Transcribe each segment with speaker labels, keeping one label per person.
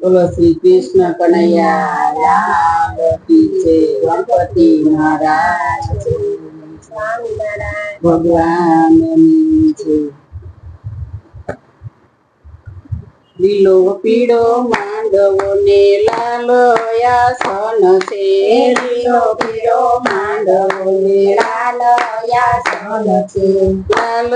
Speaker 1: બોલો શ્રી કૃષ્ણ કનૈયા લાલ છે ગણપતિ મહારાજ ભગવાનની જય લીલો પીળો માંડવો ને લાલો યાસન છે
Speaker 2: લીલો પીળો માંડવો ને લાલ યાસન છે.
Speaker 1: લાલ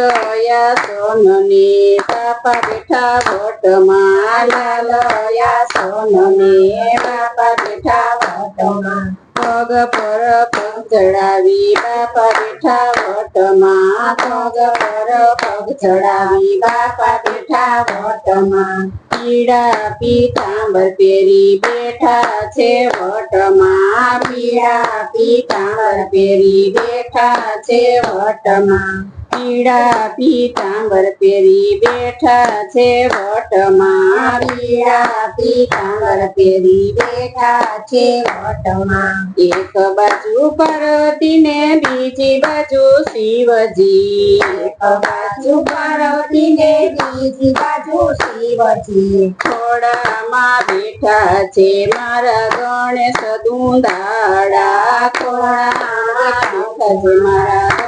Speaker 1: યાસન ને બાપા બેઠા વટમાં
Speaker 2: લાલ યાસન ને બાપા બેઠા વટમાં.
Speaker 1: પગ પર પગ ચડાવી બાપા બેઠા વટમાં,
Speaker 2: પગ પર પગ ચડાવી બાપા બેઠા વટમાં.
Speaker 1: પીળા પીતાંબર પહેરી બેઠા છે વટમાં.
Speaker 2: પીડા પીતાંબર પહેરી બેઠા છે વટમાં.
Speaker 1: પીળા પીતાંબર પહેરી બેઠા છે વટમાં.
Speaker 2: પીડા પીતાંબર પહેરી બેઠા છે વટમાં.
Speaker 1: એક બાજુ પાર્વતી ને બીજી બાજુ શિવજી.
Speaker 2: એક બાજુ પાર્વતી ને બીજી બાજુ શિવજી.
Speaker 1: ખોડામાં બેઠા છે મારા ગણેશ દુંદાડા ખોડામાં મારા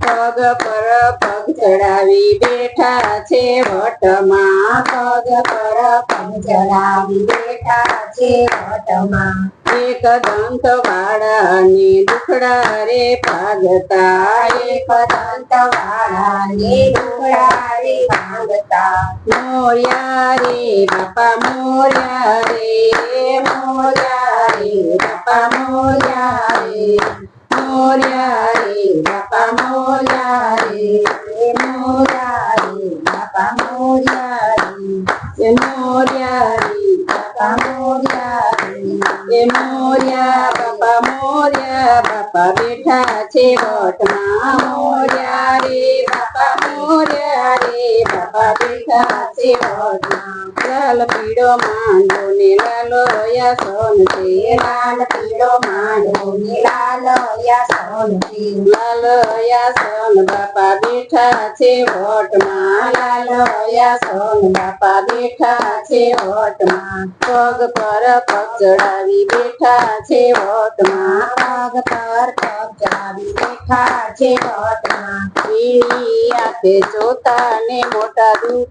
Speaker 1: પગ પર પગ ચડાવી બેઠા છે, વટમાં
Speaker 2: પગ પર પગ ચડાવી બેઠા છે, વટમાં.
Speaker 1: એક દંત વાળા ને દુખડા રે ભાગતા,
Speaker 2: એક દંત વાળા ને દુખડા રે ભાગતા.
Speaker 1: મોર્યા રે બાપા મોર્યા રે મોર્યા રે બાપા મોર્યા રે મોર્યા રે બાપા મોર્યા રે એ મોર્યા રે બાપા મોર્યા રે એ મોર્યા બાપા મોર્યા બાપા બેઠા છે વટમાં મોર્યા રે બાપા મોર્યા રે બાપા બેઠા છે વટમાં લાલ પીળો માંડો ને લાલો સોન છે.
Speaker 2: લાલ પીળો માંડો ને લાલ સોન છે.
Speaker 1: લાલ સોન બાપા બેઠા છે વટમાં. લાલ સોન બાપા બેઠા છે વટમાં. પગ પર પગ ચડાવી બેઠા છે વટમાં.
Speaker 2: પગ પર પગ ચડાવી બેઠા છે વટમાં.
Speaker 1: આપે જોતા ને મોટા દુઃખ